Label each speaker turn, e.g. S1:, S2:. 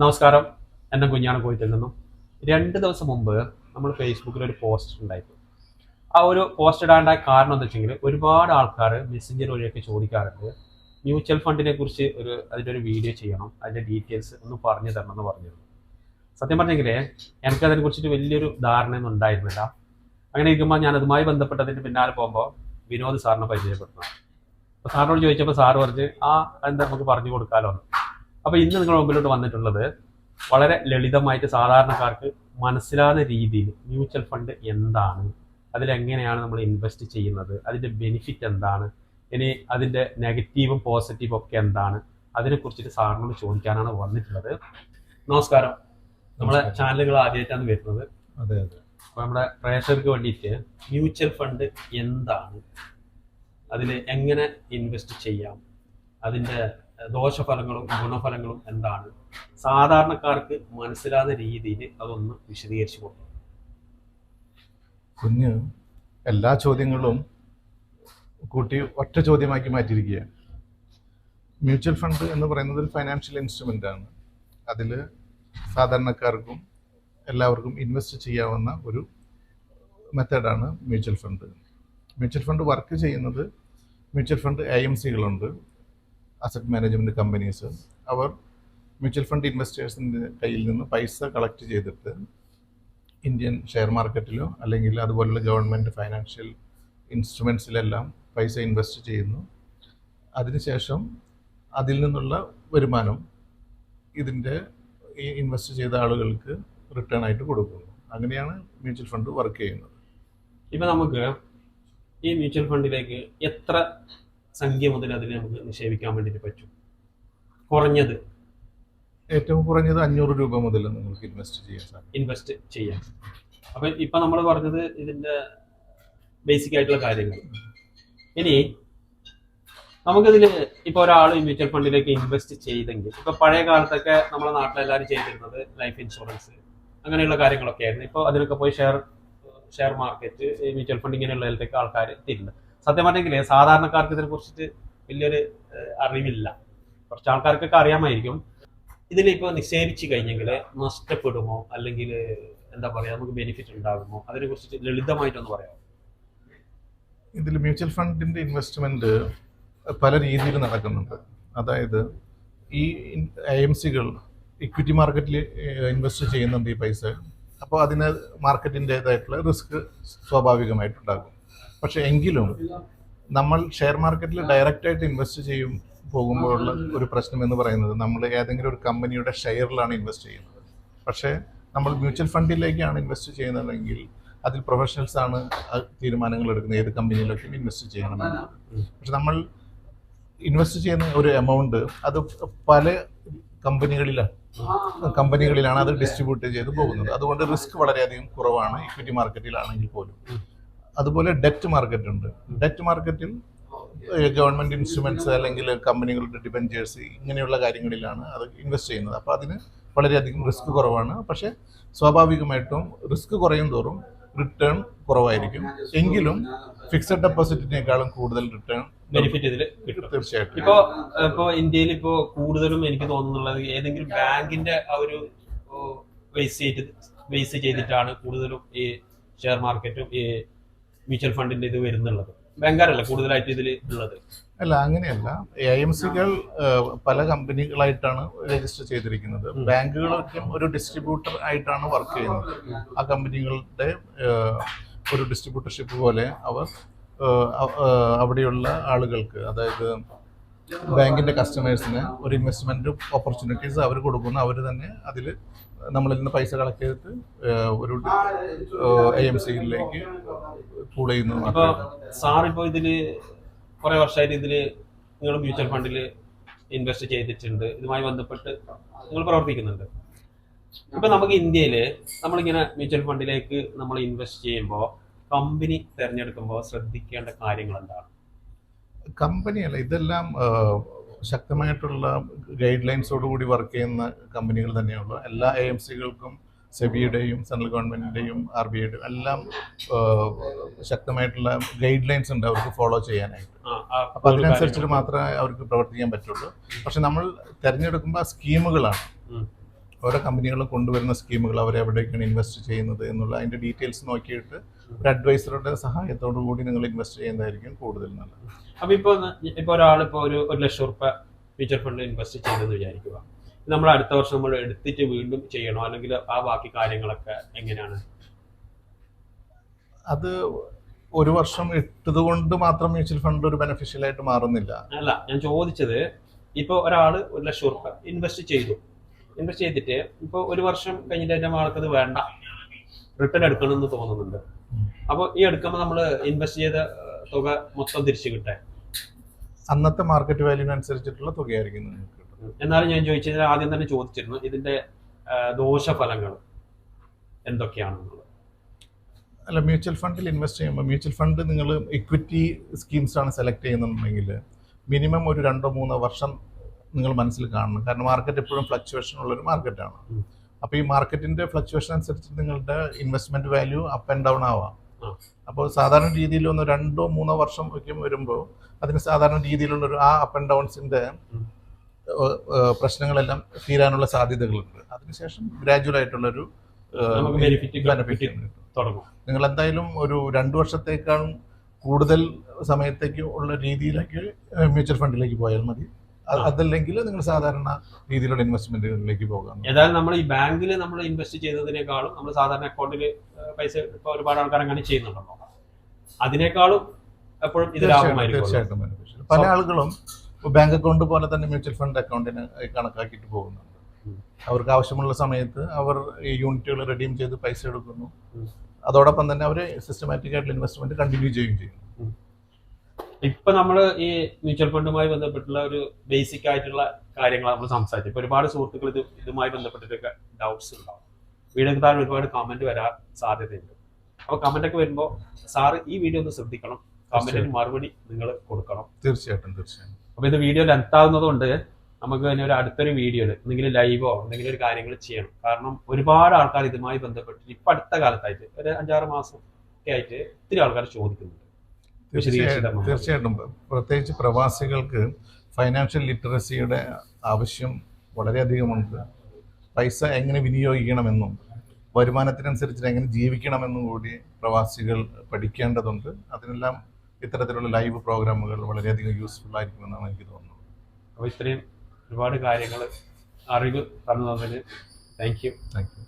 S1: നമസ്കാരം. എന്റെ കുഞ്ഞാണ് കോയത്തിൽ നിന്നും രണ്ട് ദിവസം മുമ്പ് നമ്മൾ ഫേസ്ബുക്കിൽ ഒരു പോസ്റ്റ് ഉണ്ടായിരുന്നു. ആ ഒരു പോസ്റ്റ് ഇടാണ്ടായ കാരണം എന്താ വെച്ചെങ്കിൽ ഒരുപാട് ആൾക്കാർ മെസ്സഞ്ചർ വഴിയൊക്കെ ചോദിക്കാറുണ്ട്. മ്യൂച്വൽ ഫണ്ടിനെ കുറിച്ച് ഒരു അതിന്റെ ഒരു വീഡിയോ ചെയ്യണം അതിന്റെ ഡീറ്റെയിൽസ് ഒന്ന് പറഞ്ഞു തരണം എന്ന് പറഞ്ഞിരുന്നു. സത്യം പറഞ്ഞെങ്കിൽ എനിക്ക് അതിനെ കുറിച്ചിട്ട് വലിയൊരു ധാരണയൊന്നും ഉണ്ടായിരുന്നില്ല. അങ്ങനെ ഇരിക്കുമ്പോൾ ഞാൻ അതുമായി ബന്ധപ്പെട്ടതിന്റെ പിന്നാലെ പോകുമ്പോൾ വിനോദ് സാറിനെ പരിചയപ്പെടുന്നു അപ്പോൾ സാറിനോട് ചോദിച്ചപ്പോൾ സാറ് പറഞ്ഞ് ആ എന്താ നമുക്ക് പറഞ്ഞു കൊടുക്കാമല്ലോ എന്ന് അപ്പൊ ഇന്ന് നിങ്ങളുടെ മുമ്പിലോട്ട് വന്നിട്ടുള്ളത് വളരെ ലളിതമായിട്ട് സാധാരണക്കാർക്ക് മനസ്സിലാകുന്ന രീതിയിൽ മ്യൂച്വൽ ഫണ്ട് എന്താണ്? അതിലെങ്ങനെയാണ് നമ്മൾ ഇൻവെസ്റ്റ് ചെയ്യുന്നത്? അതിന്റെ ബെനിഫിറ്റ് എന്താണ്? ഇനി അതിന്റെ നെഗറ്റീവും പോസിറ്റീവും ഒക്കെ എന്താണ്? അതിനെ കുറിച്ചിട്ട് സാറിനോട് ചോദിക്കാനാണ് വന്നിട്ടുള്ളത്. നമസ്കാരം. നമ്മളെ. ചാനലുകൾ ആദ്യമായിട്ടാണ് വരുന്നത്.
S2: അതെ അതെ.
S1: അപ്പൊ നമ്മുടെ പ്രേക്ഷകർക്ക് വേണ്ടിയിട്ട് മ്യൂച്വൽ ഫണ്ട് എന്താണ്? അതിൽ എങ്ങനെ ഇൻവെസ്റ്റ് ചെയ്യാം? അതിന്റെ ദോഷഫലങ്ങളും ഗുണഫലങ്ങളും എന്താണ്? സാധാരണക്കാർക്ക് മനസ്സിലാകുന്ന രീതിയിൽ അതൊന്ന് വിശദീകരിച്ചു കൊടുക്കും.
S2: കുഞ്ഞ് എല്ലാ ചോദ്യങ്ങളും കൂട്ടി ഒറ്റ ചോദ്യമാക്കി മാറ്റിയിരിക്കുകയാണ്. മ്യൂച്വൽ ഫണ്ട് എന്ന് പറയുന്നത് ഒരു ഫൈനാൻഷ്യൽ ഇൻസ്ട്രുമെന്റ് ആണ്. അതിൽ സാധാരണക്കാർക്കും എല്ലാവർക്കും ഇൻവെസ്റ്റ് ചെയ്യാവുന്ന ഒരു മെത്തേഡാണ് mutual fund. Mutual fund work ചെയ്യുന്നത് മ്യൂച്വൽ ഫണ്ട് എ എം സികളുണ്ട് അസറ്റ് മാനേജ്മെന്റ് കമ്പനീസ് അവർ മ്യൂച്വൽ ഫണ്ട് ഇൻവെസ്റ്റേഴ്സിന്റെ കയ്യിൽ നിന്ന് പൈസ കളക്ട് ചെയ്തിട്ട് ഇന്ത്യൻ ഷെയർ മാർക്കറ്റിലോ അല്ലെങ്കിൽ അതുപോലുള്ള ഗവൺമെന്റ് ഫൈനാൻഷ്യൽ ഇൻസ്ട്രുമെൻസിലെല്ലാം പൈസ ഇൻവെസ്റ്റ് ചെയ്യുന്നു. അതിനുശേഷം അതിൽ നിന്നുള്ള വരുമാനം ഇതിന്റെ ഈ ഇൻവെസ്റ്റ് ചെയ്ത ആളുകൾക്ക് റിട്ടേൺ ആയിട്ട് കൊടുക്കുന്നു. അങ്ങനെയാണ് മ്യൂച്വൽ ഫണ്ട് വർക്ക് ചെയ്യുന്നത്.
S1: ഇപ്പം നമുക്ക് ഈ മ്യൂച്വൽ ഫണ്ടിലേക്ക് എത്ര സംഖ്യ മുതൽ അതിനെ നമുക്ക് നിക്ഷേപിക്കാൻ വേണ്ടിയിട്ട് പറ്റും. കുറഞ്ഞത്.
S2: ഏറ്റവും കുറഞ്ഞത് അഞ്ഞൂറ് രൂപ മുതൽ നിങ്ങൾക്ക് ഇൻവെസ്റ്റ് ചെയ്യാം സാർ
S1: ഇൻവെസ്റ്റ് ചെയ്യാം. അപ്പം ഇപ്പം നമ്മൾ പറഞ്ഞത് ഇതിന്റെ ബേസിക് ആയിട്ടുള്ള കാര്യങ്ങൾ. ഇനി നമുക്കിതിൽ ഇപ്പോൾ ഒരാൾ മ്യൂച്വൽ ഫണ്ടിലേക്ക് ഇൻവെസ്റ്റ് ചെയ്തെങ്കിൽ ഇപ്പൊ പഴയ കാലത്തൊക്കെ നമ്മുടെ നാട്ടിലെല്ലാവരും ചെയ്തിരുന്നത് ലൈഫ് ഇൻഷുറൻസ് അങ്ങനെയുള്ള കാര്യങ്ങളൊക്കെ ആയിരുന്നു ഇപ്പോൾ അതിനൊക്കെ പോയി share share market mutual fund ഇങ്ങനെയുള്ളതിലേക്ക് ആൾക്കാർ എത്തിയിട്ടുണ്ട്. സത്യം പറഞ്ഞെങ്കിൽ സാധാരണക്കാർക്ക് ഇതിനെ കുറിച്ചിട്ട് വലിയൊരു അറിവില്ല. കുറച്ച് ആൾക്കാർക്കൊക്കെ അറിയാമായിരിക്കും. ഇതിലിപ്പോൾ നിക്ഷേപിച്ച് കഴിഞ്ഞെങ്കിൽ നഷ്ടപ്പെടുമോ? അല്ലെങ്കിൽ എന്താ പറയാ നമുക്ക് ബെനിഫിറ്റ് ഉണ്ടാകുമോ? അതിനെ കുറിച്ചിട്ട് ലളിതമായിട്ടൊന്ന് പറയാം
S2: ഇതിൽ മ്യൂച്വൽ ഫണ്ടിന്റെ ഇൻവെസ്റ്റ്മെന്റ് പല രീതിയിൽ നടക്കുന്നുണ്ട്. അതായത് ഈ ഐ എം സികൾ ഇക്വിറ്റി മാർക്കറ്റിൽ ഇൻവെസ്റ്റ് ചെയ്യുന്നുണ്ട് ഈ പൈസ. അപ്പോൾ അതിന് മാർക്കറ്റിന്റെതായിട്ടുള്ള റിസ്ക് സ്വാഭാവികമായിട്ടുണ്ടാകും. പക്ഷെ എങ്കിലും നമ്മൾ ഷെയർ മാർക്കറ്റിൽ ഡയറക്റ്റായിട്ട് ഇൻവെസ്റ്റ് ചെയ്യും പോകുമ്പോഴുള്ള ഒരു പ്രശ്നം എന്ന് പറയുന്നത് നമ്മൾ ഏതെങ്കിലും ഒരു കമ്പനിയുടെ ഷെയറിലാണ് ഇൻവെസ്റ്റ് ചെയ്യുന്നത്. പക്ഷേ നമ്മൾ മ്യൂച്വൽ ഫണ്ടിലേക്കാണ് ഇൻവെസ്റ്റ് ചെയ്യുന്നതെങ്കിൽ അതിൽ പ്രൊഫഷണൽസ് ആണ് തീരുമാനങ്ങൾ എടുക്കുന്നത് ഏത് കമ്പനിയിലൊക്കെ ഇൻവെസ്റ്റ് ചെയ്യണമെന്ന് പക്ഷെ നമ്മൾ ഇൻവെസ്റ്റ് ചെയ്യുന്ന ഒരു എമൗണ്ട് അത് പല കമ്പനികളിലാണ് കമ്പനികളിലാണ് അത് ഡിസ്ട്രിബ്യൂട്ട് ചെയ്ത് പോകുന്നത്. അതുകൊണ്ട് റിസ്ക് വളരെയധികം കുറവാണ് ഇക്വിറ്റി മാർക്കറ്റിലാണെങ്കിൽ പോലും. അതുപോലെ ഡെറ്റ് മാർക്കറ്റ് ഉണ്ട്. ഡെറ്റ് മാർക്കറ്റിൽ ഗവൺമെന്റ് ഇൻസ്ട്രുമെന്റ്സ് അല്ലെങ്കിൽ കമ്പനികളുടെ ഡിബഞ്ചേഴ്സ് ഇങ്ങനെയുള്ള കാര്യങ്ങളിലാണ് അത് ഇൻവെസ്റ്റ് ചെയ്യുന്നത്. അപ്പോൾ അതിന് വളരെയധികം റിസ്ക് കുറവാണ്. പക്ഷേ സ്വാഭാവികമായിട്ടും റിസ്ക് കുറയും തോറും റിട്ടേൺ കുറവായിരിക്കും. എങ്കിലും ഫിക്സഡ് ഡെപ്പോസിറ്റിനേക്കാളും കൂടുതൽ റിട്ടേൺ
S1: ബെനിഫിറ്റ് ഇതിൽ കിട്ടും.
S2: തീർച്ചയായിട്ടും.
S1: ഇപ്പോ ഇപ്പോ ഇന്ത്യയിൽ ഇപ്പോ കൂടുതലും എനിക്ക് തോന്നുന്നുള്ളത് ഏതെങ്കിലും ബാങ്കിന്റെ ആ ഒരു ബേസ് ചെയ്ത് ബേസ് ചെയ്തിട്ടാണ് കൂടുതലും ഈ ഷെയർ മാർക്കറ്റും ഈ മ്യൂച്വൽ ഫണ്ടിന്റെ ഇത് വരുന്നുള്ളത്. ബാങ്കാരല്ല കൂടുതലായിട്ട് ഇതിൽ ഉള്ളത്?
S2: അല്ല അങ്ങനെയല്ല. എ എം സികൾ പല കമ്പനികളായിട്ടാണ് രജിസ്റ്റർ ചെയ്തിരിക്കുന്നത്. ബാങ്കുകളൊക്കെ ഒരു ഡിസ്ട്രിബ്യൂട്ടർ ആയിട്ടാണ് വർക്ക് ചെയ്യുന്നത്. ആ കമ്പനികളുടെ ഒരു ഡിസ്ട്രിബ്യൂട്ടർഷിപ്പ് പോലെ അവർ അവിടെയുള്ള ആളുകൾക്ക് അതായത് ബാങ്കിന്റെ കസ്റ്റമേഴ്സിന് ഒരു ഇൻവെസ്റ്റ്മെന്റ് ഓപ്പർച്യൂണിറ്റീസ് അവർ കൊടുക്കുന്നു. അവർ തന്നെ അതിൽ നമ്മളിൽ നിന്ന് പൈസ കളക്ട് ചെയ്തിട്ട് ഒരു എ എം സിയിലേക്ക് പൂൾ ചെയ്യുന്നു
S1: സാർ ഇപ്പോ ഇതിൽ കുറെ വർഷമായിട്ട് ഇതിൽ നിങ്ങൾ മ്യൂച്വൽ ഫണ്ടിൽ ഇൻവെസ്റ്റ് ചെയ്തിട്ടുണ്ട്. ഇതുമായി ബന്ധപ്പെട്ട് നിങ്ങൾ പ്രവർത്തിക്കുന്നുണ്ട്. ഇപ്പൊ നമുക്ക് ഇന്ത്യയിൽ നമ്മളിങ്ങനെ മ്യൂച്വൽ ഫണ്ടിലേക്ക് നമ്മൾ ഇൻവെസ്റ്റ് ചെയ്യുമ്പോൾ കമ്പനി തിരഞ്ഞെടുക്കുമ്പോൾ ശ്രദ്ധിക്കേണ്ട കാര്യങ്ങൾ എന്താണ്?
S2: കമ്പനിയല്ല ഇതെല്ലാം ശക്തമായിട്ടുള്ള ഗൈഡ് ലൈൻസോടുകൂടി വർക്ക് ചെയ്യുന്ന കമ്പനികൾ തന്നെയുള്ള. എല്ലാ എ എം സികൾക്കും സെബിയുടെയും സെൻട്രൽ ഗവൺമെന്റിന്റെയും ആർ ബി ഐയുടെയും എല്ലാം ശക്തമായിട്ടുള്ള ഗൈഡ് ലൈൻസ് ഉണ്ട് അവർക്ക് ഫോളോ ചെയ്യാനായിട്ട്. അപ്പോൾ അതിനനുസരിച്ചിട്ട് മാത്രമേ അവർക്ക് പ്രവർത്തിക്കാൻ പറ്റുള്ളൂ. പക്ഷെ നമ്മൾ തിരഞ്ഞെടുക്കുമ്പോൾ സ്കീമുകളാണ്. ഓരോ കമ്പനികൾ കൊണ്ടുവരുന്ന സ്കീമുകൾ അവർ എവിടേക്കാണ് ഇൻവെസ്റ്റ് ചെയ്യുന്നത് എന്നുള്ള അതിന്റെ ഡീറ്റെയിൽസ് നോക്കിയിട്ട് ഒരു അഡ്വൈസറുടെ സഹായത്തോടു കൂടി നിങ്ങൾ ഇൻവെസ്റ്റ് ചെയ്യുന്നതായിരിക്കും കൂടുതൽ നല്ലത്.
S1: അപ്പോൾ ഇപ്പോൾ ഇപ്പോൾ ഒരാൾ ഇപ്പോൾ ഒരു ഒരു ലക്ഷം റുപ്യ ഫ്യൂച്ചർ ഫണ്ടിൽ ഇൻവെസ്റ്റ് ചെയ്തെന്ന് വിചാരിക്കുക. നമ്മൾ അടുത്ത വർഷം നമ്മൾ എടുത്തിട്ട് വീണ്ടും ചെയ്യണോ? അല്ലെങ്കിൽ ആ ബാക്കി കാര്യങ്ങളൊക്കെ എങ്ങനെയാണ്?
S2: അത് ഒരു വർഷം ഇട്ടത് കൊണ്ട് മാത്രം മ്യൂച്വൽ ഫണ്ട് ഒരു ബെനിഫിഷ്യൽ ആയിട്ട് മാറുന്നില്ല.
S1: അല്ല ഞാൻ ചോദിച്ചത് ഇപ്പോൾ ഒരാൾ ഒരു ലക്ഷം റുപ്യ ഇൻവെസ്റ്റ് ചെയ്തു. ഇൻവെസ്റ്റ് ചെയ്തിട്ട് ഇപ്പൊ ഒരു വർഷം കഴിഞ്ഞിട്ട് ആൾക്കത് വേണ്ട. റിട്ടേൺ എടുക്കണം എന്ന് തോന്നുന്നുണ്ട്.
S2: അപ്പൊ
S1: അപ്പോൾ ഈ എടുക്കുമ്പോൾ നമ്മൾ ഇൻവെസ്റ്റ് ചെയ്ത തുക മൊത്തം തിരിച്ചു കിട്ടേ
S2: അന്നത്തെ മാർക്കറ്റ് വാല്യൂനുസരിച്ചിട്ടുള്ള തുകയായിരിക്കും നിങ്ങൾക്ക്
S1: എന്നാലും ഞാൻ ചോദിച്ചത് ആദ്യം തന്നെ ചോദിച്ചിരുന്നു ഇതിന്റെ ദോഷഫലങ്ങൾ എന്തൊക്കെയാണെന്നുള്ളത്.
S2: അല്ല മ്യൂച്വൽ ഫണ്ടിൽ ഇൻവെസ്റ്റ് ചെയ്യുമ്പോൾ മ്യൂച്വൽ ഫണ്ട് നിങ്ങൾ ഇക്വിറ്റി സ്കീംസ് ആണ് സെലക്ട് ചെയ്യുന്നുണ്ടെങ്കിൽ മിനിമം ഒരു രണ്ടോ മൂന്നോ വർഷം നിങ്ങൾ മനസ്സിൽ കാണണം. കാരണം മാർക്കറ്റ് എപ്പോഴും ഫ്ലക്ച്വേഷൻ ഉള്ള ഒരു മാർക്കറ്റാണ്. അപ്പോൾ ഈ മാർക്കറ്റിന്റെ ഫ്ലക്ച്വേഷൻ അനുസരിച്ച് നിങ്ങളുടെ investment value up and down ആവാം. അപ്പോൾ സാധാരണ രീതിയിൽ ഒന്ന് രണ്ടോ മൂന്നോ വർഷം ഒക്കെ വരുമ്പോൾ അതിന് സാധാരണ രീതിയിലുള്ള ഒരു ആ അപ്പ് ആൻഡ് ഡൗൺസിന്റെ പ്രശ്നങ്ങളെല്ലാം തീരാനുള്ള സാധ്യതകളുണ്ട്. അതിനുശേഷം ഗ്രാജുവൽ ആയിട്ടുള്ളൊരു
S1: ബെനിഫിറ്റ് തുടങ്ങും.
S2: നിങ്ങൾ എന്തായാലും ഒരു രണ്ട് വർഷത്തേക്കാളും കൂടുതൽ സമയത്തേക്ക് ഉള്ള രീതിയിലേക്ക് മ്യൂച്വൽ ഫണ്ടിലേക്ക് പോയാൽ മതി. അതല്ലെങ്കിൽ നിങ്ങൾ സാധാരണ രീതിയിലുള്ള ഇൻവെസ്റ്റ്മെന്റുകളിലേക്ക് പോകാം.
S1: ഏതായാലും നമ്മൾ ഈ ബാങ്കിൽ നമ്മൾ ഇൻവെസ്റ്റ് ചെയ്തതിനേക്കാളും നമ്മൾ സാധാരണ അക്കൗണ്ടിൽ പൈസ ഇപ്പൊ ഒരുപാട് ആൾക്കാർ അങ്ങനെ ചെയ്യുന്നുണ്ടല്ലോ. അതിനേക്കാളും എപ്പോഴും ഇത്
S2: തീർച്ചയായിട്ടും
S1: ലാഭമായിരിക്കും
S2: തീർച്ചയായിട്ടും പല ആളുകളും ബാങ്ക് അക്കൗണ്ട് പോലെ തന്നെ മ്യൂച്വൽ ഫണ്ട് അക്കൗണ്ടിന് കണക്കാക്കിയിട്ട് പോകുന്നുണ്ട്. അവർക്ക് ആവശ്യമുള്ള സമയത്ത് അവർ ഈ യൂണിറ്റുകൾ റെഡീം ചെയ്ത് പൈസ എടുക്കുന്നു. അതോടൊപ്പം തന്നെ അവർ സിസ്റ്റമാറ്റിക് ആയിട്ടുള്ള ഇൻവെസ്റ്റ്മെന്റ് കണ്ടിന്യൂ ചെയ്യുകയും ചെയ്യും
S1: ഇപ്പൊ നമ്മൾ ഈ മ്യൂച്വൽ ഫണ്ടുമായി ബന്ധപ്പെട്ടുള്ള ഒരു ബേസിക് ആയിട്ടുള്ള കാര്യങ്ങൾ നമ്മൾ സംസാരിച്ചു ഇപ്പൊ ഒരുപാട് സുഹൃത്തുക്കൾ ഇത് ഇതുമായി ബന്ധപ്പെട്ടിട്ടൊക്കെ ഡൗട്ട്സ് ഉണ്ടാവും. വീഡിയോക്ക് താഴെ ഒരുപാട് കമന്റ് വരാൻ സാധ്യതയുണ്ട്. അപ്പൊ കമന്റ് ഒക്കെ വരുമ്പോൾ സാറ് ഈ വീഡിയോ ഒന്ന് ശ്രദ്ധിക്കണം. കമന്റിന് മറുപടി നിങ്ങൾ കൊടുക്കണം.
S2: തീർച്ചയായിട്ടും തീർച്ചയായും.
S1: അപ്പൊ ഇത് വീഡിയോ ലെങ്ത് ആകുന്നതുകൊണ്ട് നമുക്ക് തന്നെ ഒരു അടുത്തൊരു വീഡിയോയിൽ എന്തെങ്കിലും ലൈവോ എന്തെങ്കിലും ഒരു കാര്യങ്ങൾ ചെയ്യണം. കാരണം ഒരുപാട് ആൾക്കാർ ഇതുമായി ബന്ധപ്പെട്ട് ഇപ്പൊ അടുത്ത കാലത്തായിട്ട് ഒരു അഞ്ചാറ് മാസം ഒക്കെ ആയിട്ട് ഒത്തിരി ആൾക്കാർ ചോദിക്കുന്നുണ്ട്.
S2: തീർച്ചയായിട്ടും പ്രത്യേകിച്ച് പ്രവാസികൾക്ക് ഫൈനാൻഷ്യൽ ലിറ്ററസിയുടെ ആവശ്യം വളരെയധികമുണ്ട്. പൈസ എങ്ങനെ വിനിയോഗിക്കണമെന്നും വരുമാനത്തിനനുസരിച്ച് എങ്ങനെ ജീവിക്കണമെന്നും കൂടി പ്രവാസികൾ പഠിക്കേണ്ടതുണ്ട്. അതിനെല്ലാം ഇത്തരത്തിലുള്ള ലൈവ് പ്രോഗ്രാമുകൾ വളരെയധികം യൂസ്ഫുൾ ആയിരിക്കുമെന്നാണ് എനിക്ക് തോന്നുന്നത്.
S1: അപ്പോൾ ഇത്രയും ഒരുപാട് കാര്യങ്ങൾ അറിവ് തന്നതിന് താങ്ക് യു
S2: താങ്ക് യു